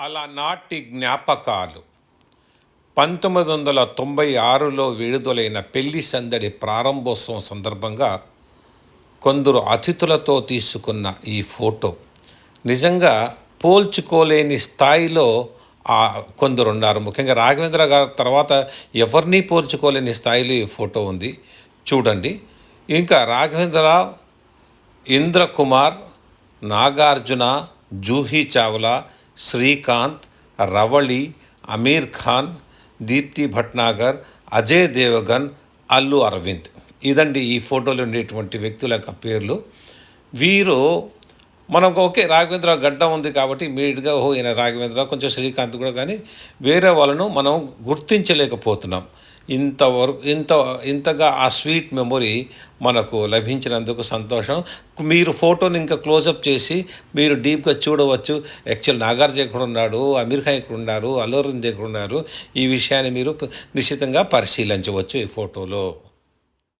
అలనాటి జ్ఞాపకాలు. పంతొమ్మిది వందల తొంభై ఆరులో విడుదలైన పెళ్ళి సందడి ప్రారంభోత్సవం సందర్భంగా కొందరు అతిథులతో తీసుకున్న ఈ ఫోటో నిజంగా పోల్చుకోలేని స్థాయిలో ఆ కొందరు ఉన్నారు ముఖ్యంగా రాఘవేంద్ర గారి తర్వాత ఎవరిని పోల్చుకోలేని స్థాయిలో ఈ ఫోటో ఉంది. చూడండి. ఇంకా రాఘవేంద్రరావు ఇంద్రకుమార్ నాగార్జున జూహీ చావ్లా శ్రీకాంత్ రవళి అమీర్ ఖాన్ దీప్తి భట్నాగర్ అజయ్ దేవగన్ అల్లు అరవింద్. ఇదండి ఈ ఫోటోలో ఉండేటువంటి వ్యక్తుల యొక్క పేర్లు. వీరు మనకు ఓకే రాఘవేంద్ర గడ్డ ఉంది కాబట్టి ఇమీడియట్గా ఓ ఈయన రాఘవేంద్ర కొంచెం శ్రీకాంత్ కూడా కానీ వేరే వాళ్ళను మనం గుర్తించలేకపోతున్నాం. ఇంతవరకు ఇంత ఇంతగా ఆ స్వీట్ మెమొరీ మనకు లభించినందుకు సంతోషం. మీరు ఫోటోని ఇంకా క్లోజప్ చేసి మీరు డీప్గా చూడవచ్చు. యాక్చువల్ నాగార్జున ఎక్కడ ఉన్నాడు అమీర్ ఖాన్ ఎక్కడ ఉన్నారు అల్లు అరవింద్ ఎక్కడ ఉన్నారు. ఈ విషయాన్ని మీరు నిశ్చితంగా పరిశీలించవచ్చు ఈ ఫోటోలో.